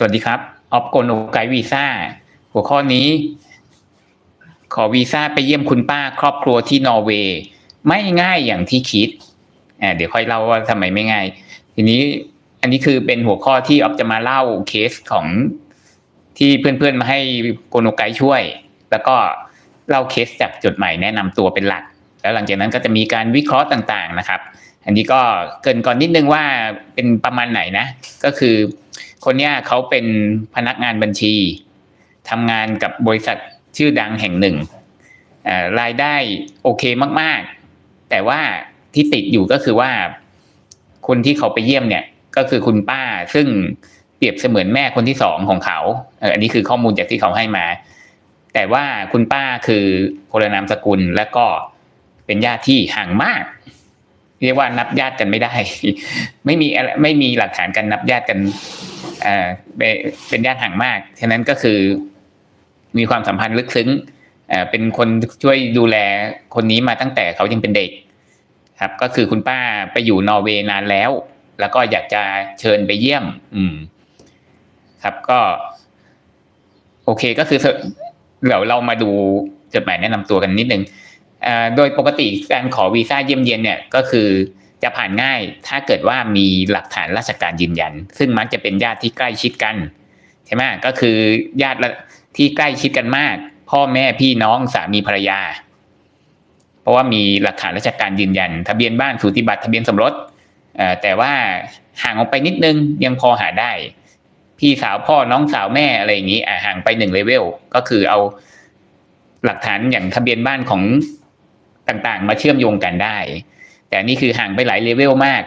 สวัสดีครับ ออฟโกโนไกวีซ่า หัวข้อนี้ ขอวีซ่าไปเยี่ยมคุณป้าครอบครัวที่นอร์เวย์ ไม่ง่ายอย่างที่คิดอ่าเดี๋ยวค่อยเล่าว่าทำไมไม่ง่าย ทีนี้อันนี้คือเป็นหัวข้อที่ออฟจะมาเล่าเคสของที่เพื่อนๆมาให้โกโนไกช่วย แล้วก็เล่าเคสจากจดหมายแนะนำตัวเป็นหลัก แล้วหลังจากนั้นก็จะมีการวิเคราะห์ต่างๆนะครับ อันนี้ก็เกินก่อนนิดนึงว่าเป็นประมาณไหนนะ ก็คือ คนเนี้ยเขาเป็นพนักงานบัญชีทำงานกับบริษัทชื่อดังแห่งหนึ่งรายได้โอเคมาก ๆ แต่ว่าที่ติดอยู่ก็คือว่า คนที่เขาไปเยี่ยมเนี่ย ก็คือคุณป้า ซึ่งเปรียบเสมือนแม่คนที่สองของเขาอันนี้คือข้อมูลจากที่เขาให้มา แต่ว่าคุณป้าคือคนลนามสกุลและก็เป็นญาติที่ห่างมาก เรียกว่านับญาติกันไม่ได้ ไม่มีไม่มีหลักฐานการนับญาติกันเออเป็นญาติห่างมาก ฉะนั้นก็คือ มีความสัมพันธ์ลึกซึ้งเป็นคนช่วยดูแลคนนี้มาตั้งแต่เขายังเป็นเด็ก ครับ ก็คือคุณป้าไปอยู่นอร์เวย์นานแล้ว แล้วก็อยากจะเชิญไปเยี่ยม อืม ครับก็ โอเคก็คือเดี๋ยวเรามาดูจดหมายแนะนำตัวกันนิดนึงอ่า โดยปกติการขอวีซ่าเยี่ยมเยียนเนี่ยก็คือจะผ่านง่ายถ้าเกิดว่ามีหลักฐานราชการยืนยัน ซึ่งมักจะเป็นญาติที่ใกล้ชิดกันใช่ไหมก็คือญาติที่ใกล้ชิดกันมาก พ่อแม่พี่น้องสามีภรรยา เพราะว่ามีหลักฐานราชการยืนยัน ทะเบียนบ้านสูติบัตรทะเบียนสมรสแต่ว่าห่างออกไปนิดนึงยังพอหาได้ พี่สาวพ่อน้องสาวแม่อะไรอย่างนี้ห่างไปหนึ่งเลเวลก็คือเอาหลักฐานอย่างทะเบียนบ้านของ ต่างๆ มาเชื่อมโยงกันได้ แต่นี่คือห่างไปหลายเลเวลมาก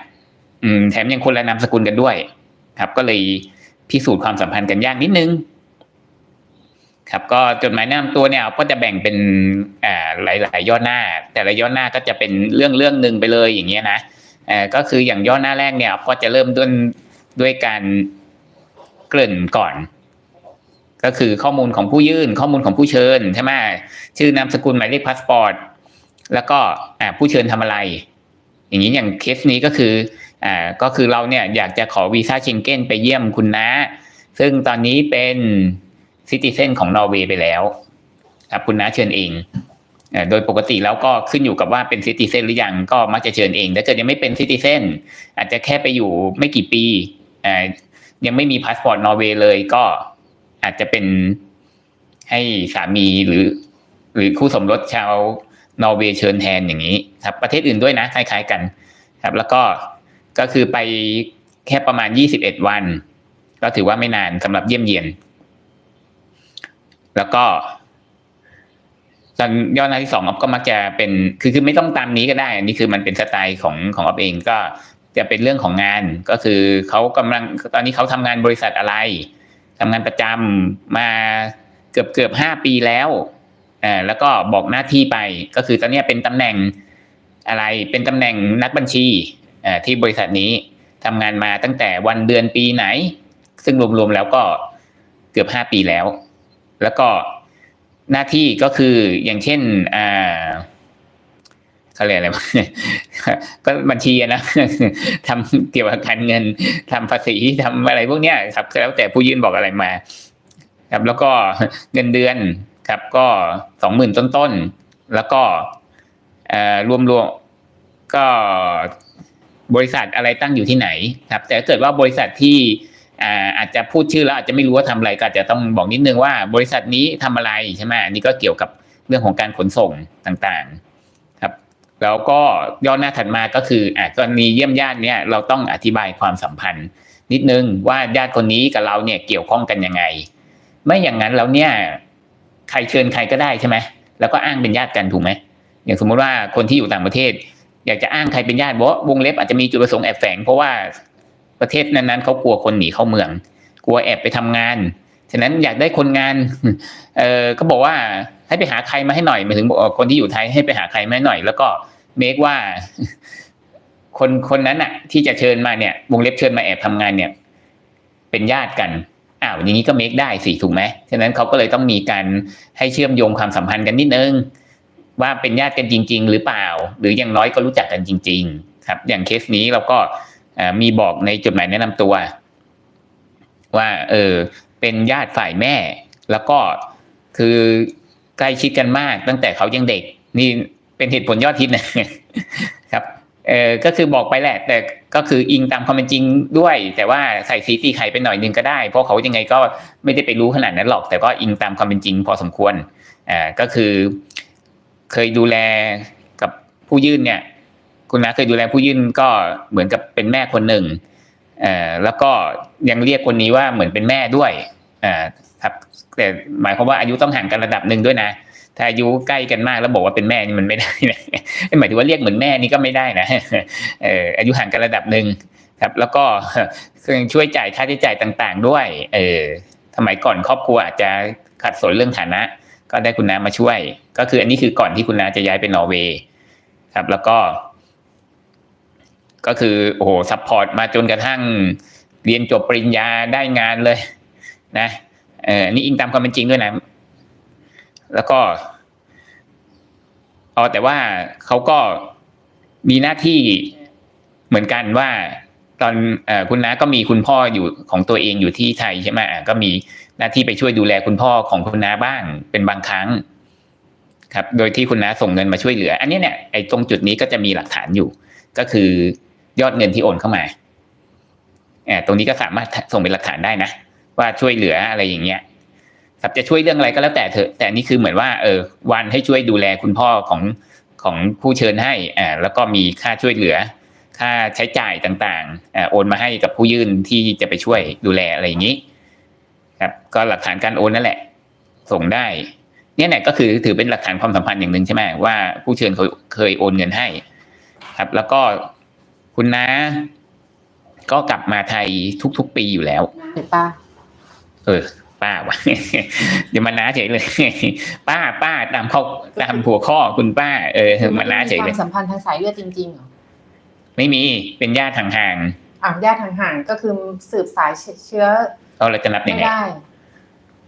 อืมแถมยังคนละนามสกุลกันด้วย ครับ ก็เลยพิสูจน์ความสัมพันธ์กันยากนิดนึง ครับก็จดหมายแนะนำตัวเนี่ยก็จะแบ่งเป็นอ่าหลาย ๆ ย่อหน้า แต่ละย่อหน้าก็จะเป็นเรื่องเรื่องหนึ่งไปเลยอย่างเงี้ยนะเอ่อก็คืออย่างย่อหน้าแรกเนี่ยก็จะเริ่มด้วยด้วยการเกริ่นก่อนก็คือข้อมูลของผู้ยื่นข้อมูลของผู้เชิญใช่ไหมชื่อนามสกุลหมายเลขพาสปอร์ต แล้วก็ผู้เชิญทำอะไร อย่างนี้อย่างเคสนี้ก็คืออ่าก็คือเราเนี่ยอยากจะขอวีซ่าเชงเก้นไปเยี่ยมคุณน้าซึ่งตอนนี้เป็นซิติเซนของนอร์เวย์ไปแล้วครับคุณน้าเชิญเองโดยปกติแล้วก็ขึ้นอยู่กับว่าเป็นซิติเซนหรือยังก็มักจะเชิญเองถ้าเกิดยังไม่เป็นซิติเซนอาจจะแค่ไปอยู่ไม่กี่ปียังไม่มีพาสปอร์ตนอร์เวย์เลยก็อาจจะเป็นให้สามีหรือ หรือคู่สมรสชาว นอร์เวย์เชิญแทนอย่างนี้ครับประเทศอื่นด้วยนะคล้ายๆกันครับแล้วก็ก็คือไปแค่ประมาณยี่สิบเอ็ดวัน ก็ถือว่าไม่นานสำหรับเยี่ยมเยียน แล้วก็ตอนย่อหน้าที่สองออฟก็มักจะเป็นคือคือไม่ต้องตามนี้ก็ได้ อันนี้คือมันเป็นสไตล์ของของออฟเองก็จะเป็นเรื่องของงานก็คือเขากำลังตอนนี้เขาทำงานบริษัทอะไรทำงานประจำมาเกือบเกือบห้าปีแล้ว อ่าแล้วก็บอกหน้าที่ไปก็คือตอนนี้เป็นตำแหน่งอะไรเป็นตำแหน่งนักบัญชีอ่าที่บริษัทนี้ทำงานมาตั้งแต่วันเดือนปีไหน ซึ่งรวมๆแล้วก็เกือบห้าปีแล้ว แล้วก็หน้าที่ก็คืออย่างเช่นอ่าเขาเรียกอะไรก็บัญชีนะทำเกี่ยวกับการเงินทำภาษีทำอะไรพวกเนี้ยครับแล้วแต่ผู้ยื่นบอกอะไรมา ครับ แล้วก็เงินเดือน ครับ ก็สองหมื่นต้นๆ แล้วก็รวมรวมก็บริษัทอะไรตั้งอยู่ที่ไหนครับ แต่ถ้าเกิดว่าบริษัทที่อาจจะพูดชื่อแล้วอาจจะไม่รู้ว่าทำอะไรก็อาจจะต้องบอกนิดนึงว่าบริษัทนี้ทำอะไรใช่ไหมอันนี้ก็เกี่ยวกับเรื่องของการขนส่งต่างๆ ครับ แล้วก็ย้อนหน้าถัดมาก็คืออ่ากรณีเยี่ยมญาติเนี่ยเราต้องอธิบายความสัมพันธ์ นิดนึงว่าญาติคนนี้กับเราเนี่ยเกี่ยวข้องกันยังไง ไม่อย่างนั้นแล้วเนี่ย ใครเชิญใครก็ได้ใช่ไหมแล้วก็อ้างเป็นญาติกันถูกไหมอย่างสมมุติว่าคนที่อยู่ต่างประเทศ อยากจะอ้างใครเป็นญาติบอกวงเล็บอาจจะมีจุดประสงค์แอบแฝงเพราะว่าประเทศนั้นๆเขากลัวคนหนีเข้าเมือง กลัวแอบไปทำงานฉะนั้นอยากได้คนงาน เออก็บอกว่าให้ไปหาใครมาให้หน่อยหมายถึงบอกคนที่อยู่ไทยให้ไปหาใครมาให้หน่อย แล้วก็เมคว่า คนคนนั้นอะที่จะเชิญมาเนี่ยวงเล็บเชิญมาแอบทำงานเนี่ย เป็นญาติกัน อ้าวอย่างนี้ก็เมคได้สิถูกไหมฉะนั้นเขาก็เลยต้องมีการให้เชื่อมโยงความสัมพันธ์กันนิดนึง ว่าเป็นญาติกันจริง ๆ หรือเปล่า หรืออย่างน้อยก็รู้จักกันจริง ๆ ครับ อย่างเคสนี้เราก็มีบอกในจดหมายแนะนำตัว ว่าเออเป็นญาติฝ่ายแม่ แล้วก็คือใกล้ชิดกันมากตั้งแต่เขายังเด็ก นี่เป็นเหตุผลยอดฮิตนะครับ เออก็คือบอกไปแหละ แต่ก็คืออิงตามความเป็นจริงด้วย แต่ว่าใส่สีตีไข่ไปหน่อยนึงก็ได้ เพราะเขายังไงก็ไม่ได้ไปรู้ขนาดนั้นหรอก แต่ก็อิงตามความเป็นจริงพอสมควรอ่าก็คือ เคยดูแลกับผู้ยื่นเนี่ย คุณน้าเคยดูแลผู้ยื่นก็เหมือนกับเป็นแม่คนหนึ่งเอ่อแล้วก็ยังเรียกคนนี้ว่าเหมือนเป็นแม่ด้วยอ่าครับแต่หมายความว่าอายุต้องห่างกันระดับหนึ่งด้วยนะ ถ้าอายุใกล้กันมากแล้วบอกว่าเป็นแม่นี่มันไม่ได้นะหมายถึงว่าเรียกเหมือนแม่นี่ก็ไม่ได้นะเอออายุห่างกันระดับหนึ่งครับแล้วก็ช่วยจ่ายค่าใช้จ่ายต่าง ๆ ด้วย เออสมัยก่อนครอบครัวอาจจะขัดสนเรื่องฐานะ ก็ได้คุณน้ามาช่วย ก็คืออันนี้คือก่อนที่คุณน้าจะย้ายไปนอร์เวย์ครับ แล้วก็ ก็คือโอ้โหซัพพอร์ตมาจนกระทั่งเรียนจบปริญญาได้งานเลย นะเออนี่อิงตามความเป็นจริงด้วยนะ แล้วก็เอ๋อแต่ว่าเขาก็มีหน้าที่เหมือนกันว่า ตอนอคุณน้าก็มีคุณพ่ออยู่ของตัวเองอยู่ที่ไทยใช่ไหมก็มีหน้าที่ไปช่วยดูแลคุณพ่อของคุณน้าบ้างเป็นบางครั้ง ครับ โดยที่คุณน้าส่งเงินมาช่วยเหลือ อันนี้เนี่ยไอ้ตรงจุดนี้ก็จะมีหลักฐานอยู่ ก็คือยอดเงินที่โอนเข้ามาแอบตรงนี้ก็สามารถส่งเป็นหลักฐานได้นะ ว่าช่วยเหลืออะไรอย่างเงี้ย ครับจะช่วยเรื่องอะไรก็แล้วแต่เถอะ แต่นี่คือเหมือนว่าเออวันให้ช่วยดูแลคุณพ่อของของผู้เชิญให้อ่าแล้วก็มีค่าช่วยเหลือ ค่าใช้จ่ายต่างๆอ่าโอนมาให้กับผู้ยื่นที่จะไปช่วยดูแลอะไรอย่างนี้ครับก็หลักฐานการโอนนั่นแหละ ส่งได้เนี่ยเนี่ยก็คือถือเป็นหลักฐานความสัมพันธ์อย่างหนึ่งใช่ไหมว่าผู้เชิญเขาเคยโอนเงินให้ ครับ แล้วก็คุณน้าก็กลับมาไทยทุกๆปีอยู่แล้วหรือป้าเออ ป้าวะเดี๋ยวมาน้าเฉยเลย ป้าป้าตามเขาตามหัวข้อคุณป้า เออมาน้าเฉยคเลวายมสัมพันธ์ทางสายเลือดจริงๆเหรอไม่มีเป็นญาติห่างอะญาติห่างๆก็คือสืบสายเชื้อๆเราเราจะนับยังไม่ไงได้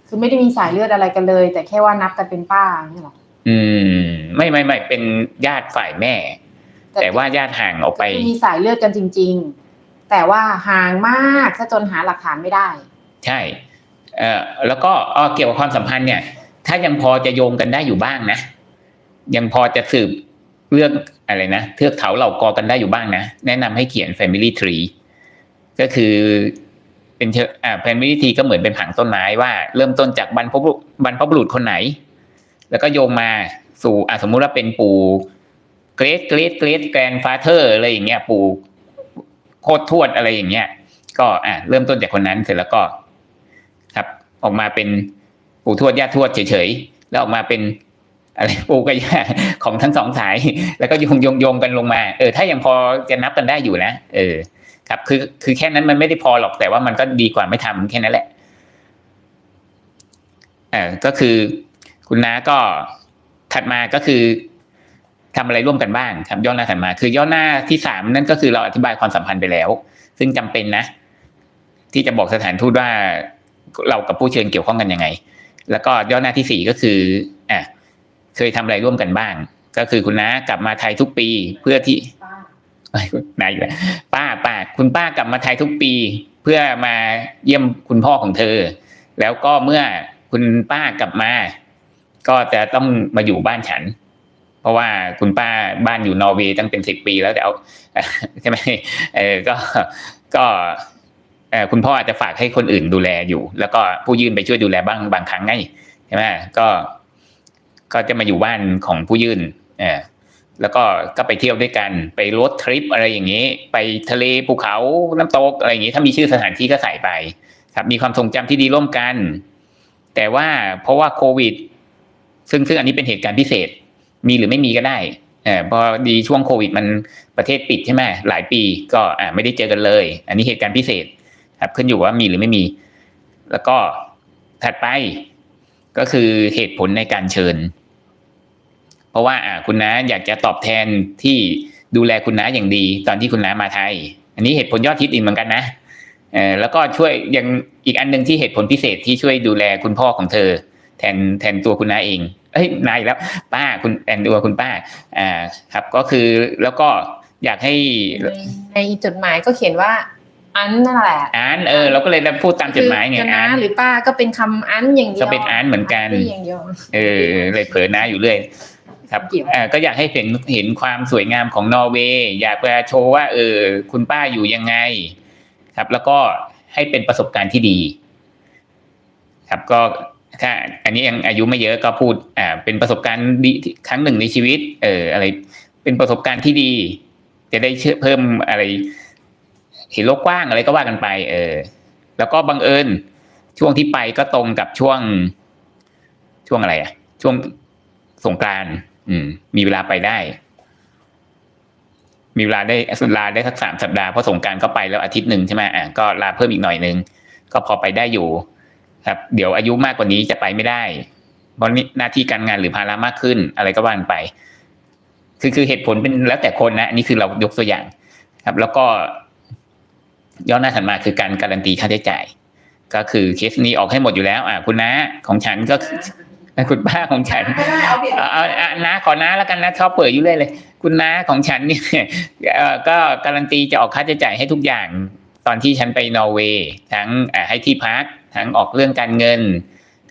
คือไม่ได้มีสายเลือดอะไรกันเลย แต่แค่ว่านับกันเป็นป้าอย่างนี่หรออืม ไม่ไม่ไม่เป็นญาติฝ่ายแม่ แต่ว่าญาติห่างออกไปคือมีสายเลือดกันจริง ๆ แต่ว่าห่างมากซะจนหาหลักฐานไม่ได้ ใช่ เอ่อแล้วก็เกี่ยวกับความสัมพันธ์เนี่ย ถ้ายังพอจะโยงกันได้อยู่บ้างนะ ยังพอจะสืบเรื่องอะไรนะเทือกเขาเหล่ากอกันได้อยู่บ้างนะ แนะนำให้เขียน family tree ก็คือเป็นเชอ่า family tree ก็เหมือนเป็นผังต้นไม้ว่า เริ่มต้นจากบรรพบุรุษบรรพบุรุษคนไหน แล้วก็โยงมาสู่อ่าสมมุติว่าเป็นปู่เกรดเกรดเกรดแกรนฟาเธอร์อะไรอย่างเงี้ย ปู่โคตรทวดอะไรอย่างเงี้ย ก็อ่าเริ่มต้นจากคนนั้นเสร็จแล้วก็ ออกมาเป็นปู่ทวดย่าทวดเฉยๆแล้วออกมาเป็นอะไรปู่กับย่าของทั้งสองสาย แล้วก็โยงโยงโยงกันลงมา เออ ถ้ายังพอจะนับกันได้อยู่นะเออ ครับ คือคือแค่นั้นมันไม่ได้พอหรอกแต่ว่ามันก็ดีกว่าไม่ทำแค่นั้นแหละเออก็คือ คุณน้าก็ถัดมาก็คือทำอะไรร่วมกันบ้างครับย่อหน้าถัดมา คือย่อหน้าที่สามนั่นก็คือเราอธิบายความสัมพันธ์ไปแล้ว ซึ่งจำเป็นนะ ที่จะบอกสถานทูตว่า เรากับผู้เชิญเกี่ยวข้องกันยังไง แล้วก็ย่อหน้าที่สี่ก็คืออะเคยทำอะไรร่วมกันบ้าง ก็คือคุณน้ากลับมาไทยทุกปีเพื่อที่ป้าไอ้ยนายอยู่ป้าป้าคุณป้ากลับมาไทยทุกปี เพื่อมาเยี่ยมคุณพ่อของเธอ แล้วก็เมื่อคุณป้ากลับมา ก็จะต้องมาอยู่บ้านฉัน เพราะว่าคุณป้าบ้านอยู่นอร์เวย์ตั้งเป็นสิบปีแล้วแต่เอาใช่ไหมเออก็ก็ คุณพ่ออาจจะฝากให้คนอื่นดูแลอยู่ แล้วก็ผู้ยื่นไปช่วยดูแลบ้างบางครั้งไงใช่ไหมก็ก็จะมาอยู่บ้านของผู้ยื่นอแล้วก็ก็ไปเที่ยวด้วยกันไปรถทริปอะไรอย่างนี้ ไปทะเลภูเขาน้ำตกอะไรอย่างนี้ ถ้ามีชื่อสถานที่ก็ใส่ไป ครับมีความทรงจำที่ดีร่วมกัน แต่ว่าเพราะว่าโควิด ซึ่งซึ่งอันนี้เป็นเหตุการณ์พิเศษ มีหรือไม่มีก็ได้เออพอดีช่วงโควิดมันประเทศปิดใช่ไหมหลายปีก็อ่าไม่ได้เจอกันเลย อันนี้เหตุการณ์พิเศษ ครับขึ้นอยู่ว่ามีหรือไม่มี แล้วก็ถัดไปก็คือเหตุผลในการเชิญ เพราะว่าคุณน้าอยากจะตอบแทนที่ดูแลคุณน้าอย่างดี ตอนที่คุณน้ามาไทย อันนี้เหตุผลยอดฮิตอีกเหมือนกันนะเออแล้วก็ช่วยยังอีกอันหนึ่งที่เหตุผลพิเศษที่ช่วยดูแลคุณพ่อของเธอ แทนแทนตัวคุณน้าเองเอ้ยนายแล้ว ป้าคุณแทนตัวคุณป้า อ่าครับ ก็คือแล้วก็อยากให้ในจดหมายก็เขียนว่า อันนั่นแหละอ่านเออเราก็เลยพูดตามจดหมายไงคือจะอ่านะนหรือป้าก็เป็นคำอันอย่างเดียวก็เป็นอันเหมือนกันที่อย่างเดียวเออเลยเผลอหน้าอยู่เรื่อยครับเกี่ยวเออก็อยากให้เห็นเห็นความสวยงามของนอร์เวย์อยากจะโชว์ว่า เออ คุณป้าอยู่ยังไง ครับ แล้วก็ให้เป็นประสบการณ์ที่ดี ครับก็ถ้าอันนี้ยังอายุไม่เยอะก็พูด อ่า เป็นประสบการณ์ดีครั้งหนึ่งในชีวิต เออ อะไร เป็นประสบการณ์ที่ดี จะได้เชื่อเพิ่มอะไร เห็นโลกกว้างอะไรก็ว่ากันไป เออ แล้วก็บังเอิญช่วงที่ไปก็ตรงกับช่วง ช่วงอะไรอะช่วงสงกานต์อืม มีเวลาไปได้ มีเวลาได้ลาได้สักสามสัปดาห์เพราะสงการก็ไปแล้วอาทิตย์หนึ่งใช่ไหมอะก็ลาเพิ่มอีกหน่อยนึงก็พอไปได้อยู่ ครับ เดี๋ยวอายุมากกว่านี้จะไปไม่ได้เพราะนี่หน้าที่การงานหรือภาระมากขึ้น อะไรก็ว่านไป คือคือเหตุผลเป็นแล้วแต่คนนะอันนี้คือเรายกตัวอย่าง ครับ แล้วก็ ย้อนหน้าถัดมาคือการการันตีค่าใช้จ่าย ก็คือเคสนี้ออกให้หมดอยู่แล้ว อะคุณน้าของฉันก็คือคุณป้าของฉันไม่ได้เอาเปรียบเอาเอาเอาน้าขอน้าแล้วกันนะชอบเปิดอยู่เลยเลย คุณน้าของฉันเนี่ยเอ่อก็การันตีจะออกค่าใช้จ่ายให้ทุกอย่างตอนที่ฉันไปนอร์เวย์ทั้งอ่าให้ที่พักทั้งออกเรื่องการเงิน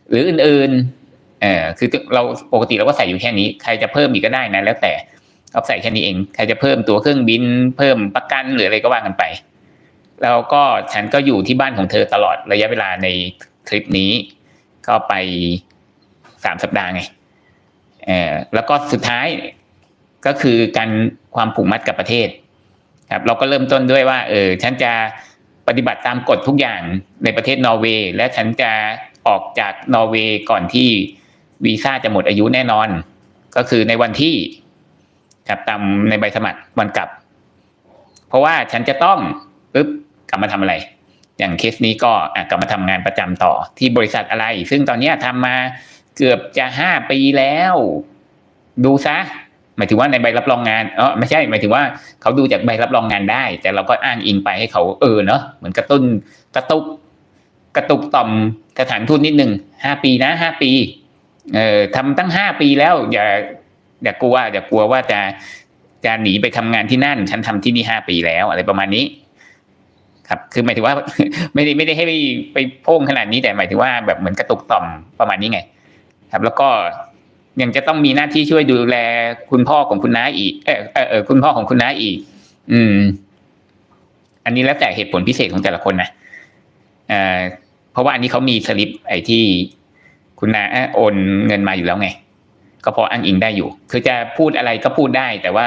หรืออื่นๆเออคือเราปกติเราก็ใส่อยู่แค่นี้ ใครจะเพิ่มอีกก็ได้นะแล้วแต่เอาใส่แค่นี้เอง ใครจะเพิ่มตัวเครื่องบิน เพิ่มประกันหรืออะไรก็ว่ากันไป แล้วก็ฉันก็อยู่ที่บ้านของเธอตลอดระยะเวลาในทริปนี้ ก็ไปสามสัปดาห์ไงเออแล้วก็สุดท้ายก็คือการความผูกมัดกับประเทศ ครับ เราก็เริ่มต้นด้วยว่า เออ ฉันจะปฏิบัติตามกฎทุกอย่างในประเทศนอร์เวย์ และฉันจะออกจากนอร์เวย์ก่อนที่วีซ่าจะหมดอายุแน่นอน ก็คือในวันที่ครับตามในใบสมัครวันกลับ เพราะว่าฉันจะต้องปึ๊บ กลับมาทำอะไร อย่างเคสนี้ก็กลับมาทำงานประจำต่อที่บริษัทอะไร ซึ่งตอนนี้ยทำมาเกือบจะห้าปีแล้ว ดูซะหมายถึงว่าในใบรับรองงานเออไม่ใช่หมายถึงว่าเขาดูจากใบรับรองงานได้ แต่เราก็อ้างอิงไปให้เขาเออเนาะเหมือนกระตุ้นกระตุกกระตุกต่อมสถานทูตนิดหนึ่งห้าปีนะห้าปี เอ่อทำตั้งห้าปีแล้ว อย่าอย่ากลัวอย่ากลัวว่าจะจะหนีไปทำงานที่นั่น ฉันทำที่นี่ห้าปีแล้ว อะไรประมาณนี้ ครับคือหมายถึงว่าไม่ได้ไม่ได้ให้ไปโพ่งขนาดนี้แต่หมายถึงว่าแบบเหมือนกระตุกต่อมประมาณนี้ไง ครับ แล้วก็ยังจะต้องมีหน้าที่ช่วยดูแลคุณพ่อของคุณน้าอีกเออเออเออคุณพ่อของคุณน้าอีก อืม อันนี้แล้วแต่เหตุผลพิเศษของแต่ละคนนะเอ่อเพราะว่าอันนี้เขามีสลิปไอ้ที่คุณน้าโอนเงินมาอยู่แล้วไง ก็พออ้างอิงได้อยู่ คือจะพูดอะไรก็พูดได้ แต่ว่า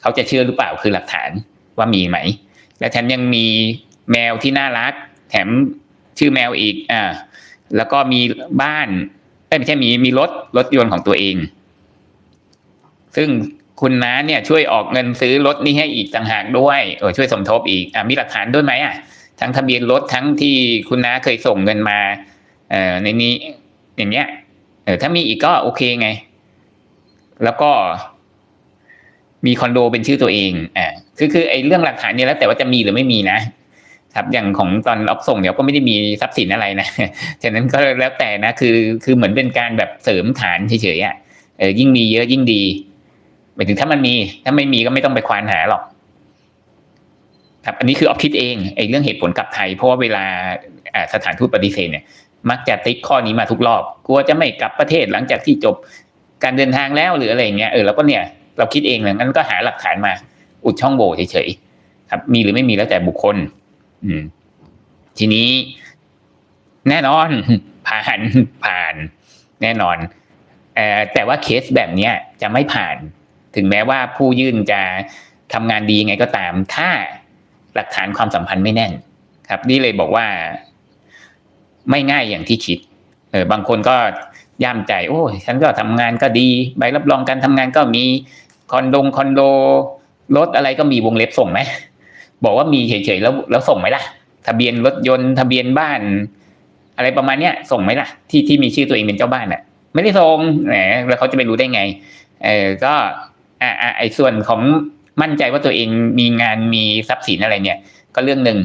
เขาจะเชื่อหรือเปล่าคือหลักฐานว่ามีไหม และฉันยังมีแมวที่น่ารัก แถมชื่อแมวอีกอ่าแล้วก็มีบ้านไม่ใช่มีมีรถรถยนต์ของตัวเอง ซึ่งคุณน้าเนี่ยช่วยออกเงินซื้อรถนี่ให้อีกต่างหากด้วยเออช่วยสมทบอีกอะมีหลักฐานด้วยไหมอะทั้งทะเบียนรถทั้งที่คุณน้าเคยส่งเงินมาเอ่อในนี้อย่างเงี้ยเออถ้ามีอีกก็โอเคไง แล้วก็มีคอนโดเป็นชื่อตัวเองอ่า คือคือไอ้เรื่องหลักฐานเนี่ยแล้วแต่ว่าจะมีหรือไม่มีนะครับอย่างของตอนรับส่งเนี่ยก็ไม่ได้มีทรัพย์สินอะไรนะฉะนั้นก็แล้วแต่นะคือคือเหมือนเป็นการแบบเสริมฐานเฉยๆอะเออยิ่งมีเยอะยิ่งดีหมายถึงถ้ามันมี ถ้าไม่มีก็ไม่ต้องไปควานหาหรอกครับอันนี้คือออฟคิดเองไอ้เรื่องเหตุผลกลับไทย เพราะว่าเวลาสถานทูตปฏิเสธเนี่ยมักจะติ๊กข้อนี้มาทุกรอบกลัวจะไม่กลับประเทศหลังจากที่จบการเดินทางแล้วหรืออะไรอย่างเงี้ยเออแล้วก็เนี่ยเราคิดเองเลยงั้นก็หาหลักฐานมา อุดช่องโหว่เฉยๆครับ มีหรือไม่มีแล้วแต่บุคคล อืม ทีนี้ แน่นอน ผ่านผ่าน แน่นอนอแต่ว่าเคสแบบเนี้ยจะไม่ผ่าน ถึงแม้ว่าผู้ยื่นจะทำงานดียังไงก็ตาม ถ้าหลักฐานความสัมพันธ์ไม่แน่น ครับ นี่เลยบอกว่า ไม่ง่ายอย่างที่คิด เออบางคนก็ย่ามใจ โอ้ยฉันก็ทำงานก็ดี ใบรับรองการทำงานก็มีคอนโดคอนโด รถอะไรก็มีวงเล็บส่งไหมบอกว่ามีเฉยๆแล้วแล้วส่งไหมล่ะ ทะเบียนรถยนต์ทะเบียนบ้าน อะไรประมาณเนี้ย ส่งไหมล่ะ ที่ที่มีชื่อตัวเองเป็นเจ้าบ้านอะ ไม่ได้ส่งแหมแล้วเขาจะไปรู้ได้ไง เออก็อ่าอ่าไอ้ส่วนของมั่นใจว่าตัวเองมีงานมีทรัพย์สินอะไรเนี่ย ก็เรื่องหนึ่ง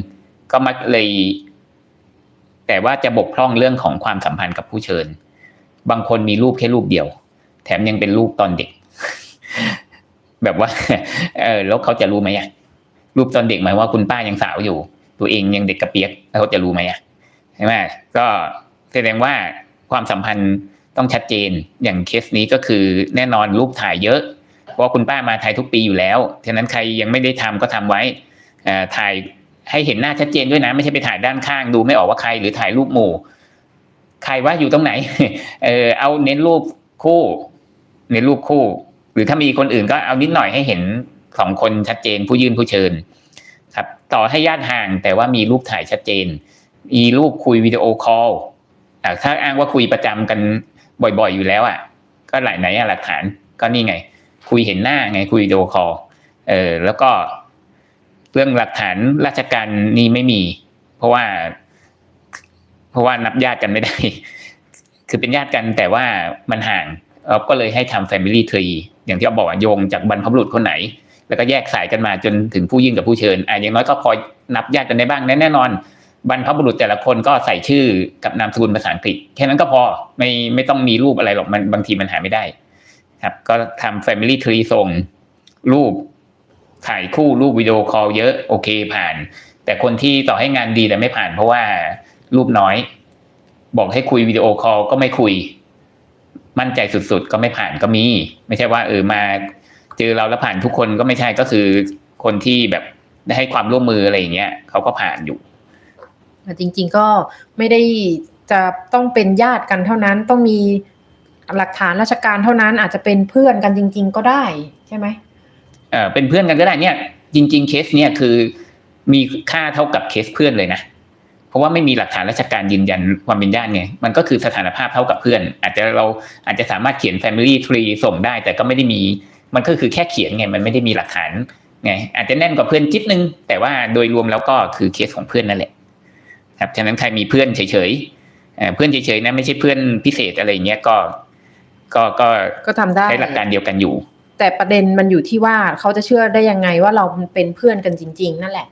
ก็มักเลย แต่ว่าจะบกพร่องเรื่องของความสัมพันธ์กับผู้เชิญ บางคนมีรูปแค่รูปเดียว แถมยังเป็นรูปตอนเด็ก แบบว่า เออแล้วเขาจะรู้ไหมอะรูปตอนเด็กหมายว่าคุณป้ายังสาวอยู่ ตัวเองยังเด็กกระเปียกแล้วเขาจะรู้ไหมอะใช่ไหมก็แสดงว่าความสัมพันธ์ต้องชัดเจนอย่างเคสนี้ก็คือแน่นอนรูปถ่ายเยอะ เพราะคุณป้ามาไทยทุกปีอยู่แล้วฉะนั้นใครยังไม่ได้ทำก็ทำไว้เอ่อถ่ายให้เห็นหน้าชัดเจนด้วยนะ ไม่ใช่ไปถ่ายด้านข้าง ดูไม่ออกว่าใครหรือถ่ายรูปหมู่ใครว่าอยู่ตรงไหน เออเอาเน้นรูปคู่ เน้นรูปคู่ รือถ้ามีคนอื่นก็เอานิดหน่อยให้เห็นสองคนชัดเจนผู้ยื่นผู้เชิญ ครับ ต่อให้ญาติห่างแต่ว่ามีรูปถ่ายชัดเจน มีรูปคุยวิดีโอคอลถ้าอ้างว่าคุยประจำกันบ่อยๆอยู่แล้วอะ ก็หลายไหนหลักฐานก็นี่ไง คุยเห็นหน้าไงคุยวิดีโอคอลเออแล้วก็ เรื่องหลักฐานราชการนี่ไม่มี เพราะว่า เพราะว่านับญาติกันไม่ได้ คือเป็นญาติกันแต่ว่ามันห่างเออก็เลยให้ทำ Family Tree อย่างที่เราบอกโยงจากบรรพบุรุษคนไหน แล้วก็แยกสายกันมาจนถึงผู้ยื่นกับผู้เชิญอะอย่างน้อยก็พอนับญาติกันได้บ้างแน่นอนบรรพบุรุษแต่ละคนก็ใส่ชื่อกับนามสกุลภาษาอังกฤษแค่นั้นก็พอไม่ไม่ต้องมีรูปอะไรหรอกมันบางทีมันหาไม่ได้ ครับ ก็ทำ Family Tree ส่งรูปถ่ายคู่รูปวิดีโอคอลเยอะโอเคผ่าน แต่คนที่ต่อให้งานดีแต่ไม่ผ่านเพราะว่ารูปน้อย บอกให้คุยวิดีโอคอลก็ไม่คุย มั่นใจสุดๆ ก็ไม่ผ่านก็มี ไม่ใช่ว่าเออมาเจอเราแล้วผ่านทุกคนก็ไม่ใช่ก็คือคนที่แบบได้ให้ความร่วมมืออะไรอย่างเงี้ยเขาก็ผ่านอยู่แต่จริง ๆก็ไม่ได้จะต้องเป็นญาติกันเท่านั้นต้องมีหลักฐานราชการเท่านั้นอาจจะเป็นเพื่อนกันจริง ๆ ก็ได้ใช่ไหมเออเป็นเพื่อนกันก็ได้เนี่ย จริง ๆ เคสเนี่ยคือมีค่าเท่ากับเคสเพื่อนเลยนะ เพราะว่าไม่มีหลักฐานราชการยืนยันความเป็นญาติไง มันก็คือสถานภาพเท่ากับเพื่อน อาจจะเราอาจจะสามารถเขียน Family Tree ส่งได้ แต่ก็ไม่ได้มี มันก็คือแค่เขียนไง มันไม่ได้มีหลักฐานไง อาจจะแน่นกว่าเพื่อนจิดนึง แต่ว่าโดยรวมแล้วก็คือเคสของเพื่อนนั่นแหละ ครับ ฉะนั้นใครมีเพื่อนเฉยๆเอ่อเพื่อนเฉยๆนะไม่ใช่เพื่อนพิเศษอะไรอย่างเงี้ยก็ ก็ก็ก็ทำได้ใช้หลักการเดียวกันอยู่ แต่ประเด็นมันอยู่ที่ว่าเขาจะเชื่อได้ยังไงว่าเราเป็นเพื่อนกันจริง ๆ นั่นแหละ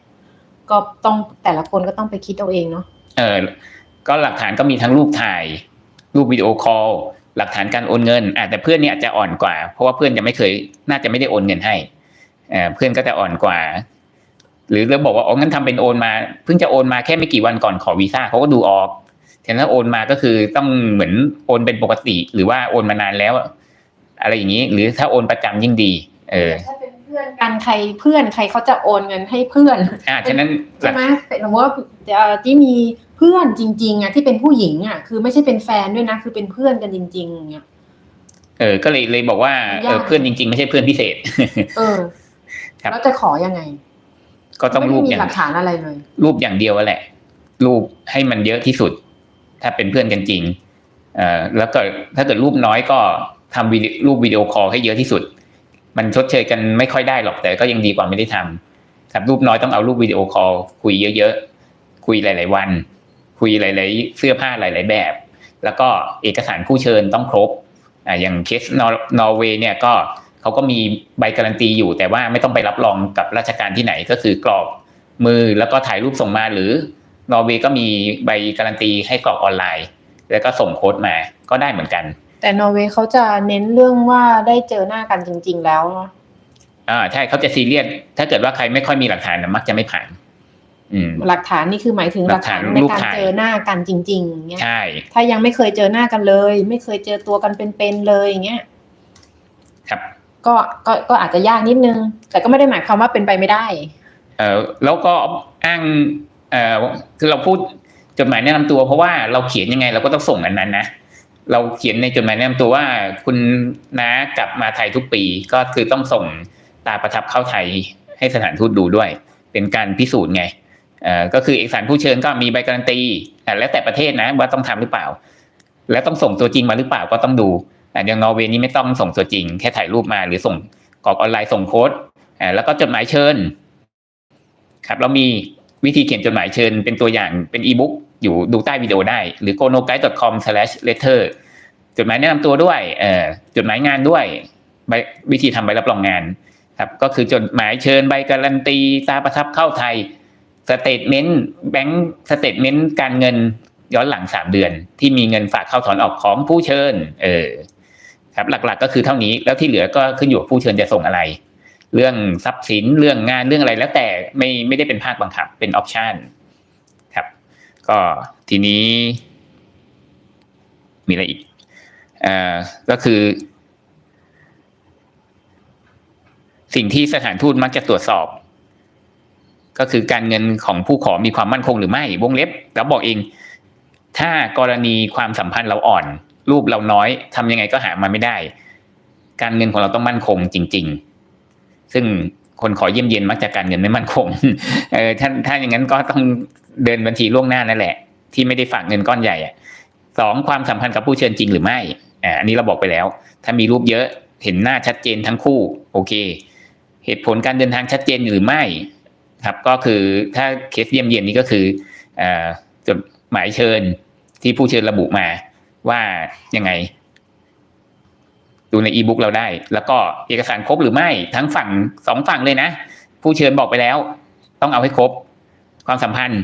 ก็ต้องแต่ละคนก็ต้องไปคิดเอาเองเนาะเออก็หลักฐานก็มีทั้งรูปถ่าย รูปวิดีโอคอลหลักฐานการโอนเงินอาแต่เพื่อนเนี่ยอาจจะอ่อนกว่า เพราะว่าเพื่อนจะไม่เคย น่าจะไม่ได้โอนเงินให้เออเพื่อนก็จะอ่อนกว่า หรือเราบอกว่าอ๋องั้นทำเป็นโอนมา เพิ่งจะโอนมาแค่ไม่กี่วันก่อนขอวีซ่าเขาก็ดูออกแต่ถ้าโอนมาก็คือต้องเหมือนโอนเป็นปกติ หรือว่าโอนมานานแล้ว อะไรอย่างนี้ หรือถ้าโอนประจำยิ่งดี เออถ้าเป็นเพื่อนกันใครเพื่อนใครเขาจะโอนเงินให้เพื่อนอ่าฉะนั้นหลัใช่กไหมเป็นสมมติว่าเอ่อที่มีเพื่อนจริง ๆอะที่เป็นผู้หญิงอะคือไม่ใช่เป็นแฟนด้วยนะคือเป็นเพื่อนกันจริงๆอย่างเงี้ยเออ ก็เลยเลยบอกว่าเออเพื่อนจริง ๆ ไม่ใช่เพื่อนพิเศษ เออครับแล้วจะขอยังไง ก็ต้องไม่รูได้ปมีอย่างหลักฐานอะไรเลย รูปอย่างเดียวแหละ รูปให้มันเยอะที่สุด ถ้าเป็นเพื่อนกันจริงเอ่อแล้วก็ถ้าเกิดรูปน้อยก็ทำวิดีรูปวิดีโอคอลให้เยอะที่สุด มันชดเชยกันไม่ค่อยได้หรอก แต่ก็ยังดีกว่าไม่ได้ทำครับรูปน้อยต้องเอารูปวิดีโอคอลคุยเยอะๆ คุยหลาย ๆ วัน คุยหลาย ๆ เสื้อผ้าหลาย ๆ แบบ แล้วก็เอกสารผู้เชิญต้องครบอ่าอย่างเคสนอร์นอร์เวย์เนี่ยก็เขาก็มีใบการันตีอยู่ แต่ว่าไม่ต้องไปรับรองกับราชการที่ไหนก็คือกรอกมือแล้วก็ถ่ายรูปส่งมาหรือนอร์เวย์ก็มีใบการันตีให้กรอกออนไลน์ แล้วก็ส่งโค้ดมาก็ได้เหมือนกัน แต่นอร์เวย์เขาจะเน้นเรื่องว่าได้เจอหน้ากันจริง ๆ แล้วเนอะอ่าใช่เขาจะซีเรียสถ้าเกิดว่าใครไม่ค่อยมีหลักฐานนะมักจะไม่ผ่านอืมหลักฐานนี่คือหมายถึงหหลัลักกฐาฐานนในรูปการถ่ายเจอหน้ากันจริงๆอย่างเงี้ยใช่ ถ้ายังไม่เคยเจอหน้ากันเลย ไม่เคยเจอตัวกันเป็นๆเลยอย่างเงี้ย ครับ ก็ก็ก็อาจจะยากนิดนึง แต่ก็ไม่ได้หมายความว่าเป็นไปไม่ได้ เอ่อแล้วก็อ้าง เอ่อคือเราพูดจดหมายแนะนำตัวเพราะว่าเราเขียนยังไงเราก็ต้องส่งอันนั้นนะ เราเขียนในจดหมายแนะนำตัวว่าคุณน้ากลับมาไทยทุกปีก็คือต้องส่งตาประทับเข้าไทยให้สถานทูตดูด้วย เป็นการพิสูจน์ไงเอ่อก็คือเอกสารผู้เชิญก็มีใบการันตีอ่แล้วแต่ประเทศนะว่าต้องทำหรือเปล่า แล้วต้องส่งตัวจริงมาหรือเปล่าก็ต้องดูอะอย่างนอร์เวย์นี่ไม่ต้องส่งตัวจริง แค่ถ่ายรูปมาหรือส่งกรอกออนไลน์ส่งโค้ดอะแล้วก็จดหมายเชิญ ครับ เรามีวิธีเขียนจดหมายเชิญเป็นตัวอย่างเป็นอีบุ๊ก อยู่ดูใต้วิดีโอได้ หรือ gonoguide.com/letter จดหมายแนะนำตัวด้วยเอ่อจดหมายงานด้วย วิธีทำใบรับรองงานครับก็คือจดหมายเชิญใบการันตีตาประทับเข้าไทยสเตทเมนต์แบงก์สเตทเมนต์การเงินย้อนหลังสามเดือน ที่มีเงินฝากเข้าถอนออกของผู้เชิญ เออครับหลักๆ ก็คือเท่านี้แล้วที่เหลือก็ขึ้นอยู่กับผู้เชิญจะส่งอะไร เรื่องทรัพย์สินเรื่องงานเรื่องอะไรแล้วแต่ไม่ไม่ได้เป็นภาคบังคับเป็นออปชั่น ก็ทีนี้ มีอะไรอีกเอ่อก็คือ สิ่งที่สถานทูตมักจะตรวจสอบ ก็คือการเงินของผู้ขอมีความมั่นคงหรือไม่ วงเล็บ แล้วบอกเอง ถ้ากรณีความสัมพันธ์เราอ่อน รูปเราน้อยทำยังไงก็หามาไม่ได้ การเงินของเราต้องมั่นคงจริง ๆ ซึ่ง คนขอเยี่ยมเยียนมักจะการเงินไม่มั่นคงเออถ้าถ้าอย่างนั้นก็ต้องเดินบัญชีล่วงหน้านั่นแหละ ที่ไม่ได้ฝากเงินก้อนใหญ่อะสองความสัมพันธ์กับผู้เชิญจริงหรือไม่อ่าอันนี้เราบอกไปแล้ว ถ้ามีรูปเยอะเห็นหน้าชัดเจนทั้งคู่ โอเค เหตุผลการเดินทางชัดเจนหรือไม่ครับก็คือถ้าเคสเยี่ยมเยียนนี้ก็คืออ่อจดหมายเชิญที่ผู้เชิญระบุมาว่ายังไง ดูในอีบุ๊กเราได้ แล้วก็เอกสารครบหรือไม่ทั้งฝั่งสองฝั่งเลยนะ ผู้เชิญบอกไปแล้ว ต้องเอาให้ครบ ความสัมพันธ์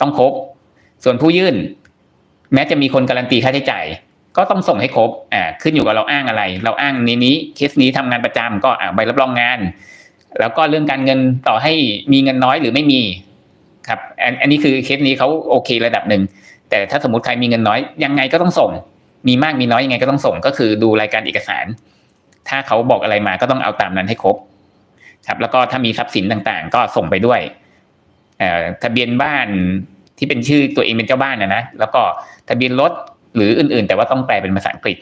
ต้องครบ ส่วนผู้ยื่น แม้จะมีคนการันตีค่าใช้จ่ายก็ต้องส่งให้ครบอ่าขึ้นอยู่กับเราอ้างอะไร เราอ้างในนี้เคสนี้ทำงานประจำก็อ่าใบรับรองงาน แล้วก็เรื่องการเงินต่อให้มีเงินน้อยหรือไม่มีครับอันนี้คือเคสนี้เขาโอเคระดับหนึ่งแต่ถ้าสมมติใครมีเงินน้อยยังไงก็ต้องส่ง มีมากมีน้อยยังไงก็ต้องส่งก็คือดูรายการเอกสาร ถ้าเขาบอกอะไรมาก็ต้องเอาตามนั้นให้ครบ ครับ แล้วก็ถ้ามีทรัพย์สินต่างๆ ก็ส่งไปด้วยทะเบียนบ้านที่เป็นชื่อตัวเองเป็นเจ้าบ้านนะนะแล้วก็ทะเบียนรถหรืออื่น ๆ แต่ว่าต้องแปลเป็นภาษาอังกฤษ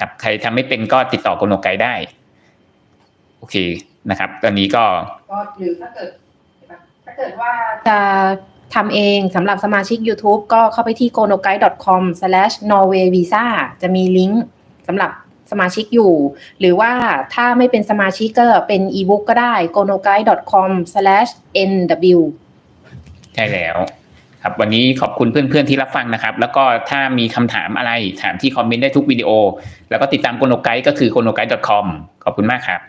ครับ ใครทำไม่เป็นก็ติดต่อโกโนไกได้ โอเคนะครับ ตอนนี้ก็ก็หรือถ้าเกิดถ้าเกิดว่าจะ ทำเองสำหรับสมาชิก YouTube ก็เข้าไปที่ gonoguide.com/norwayvisa จะมีลิงก์สำหรับสมาชิกอยู่ หรือว่าถ้าไม่เป็นสมาชิกก็เป็นอีบุ๊กก็ได้ gonoguide.com/nw ใช่แล้วครับวันนี้ขอบคุณเพื่อนๆที่รับฟังนะครับ แล้วก็ถ้ามีคำถามอะไรถามที่คอมเมนต์ได้ทุกวิดีโอ แล้วก็ติดตามโกโนไกด์ก็คือ g o n o g u i d e c o m ขอบคุณมากครับ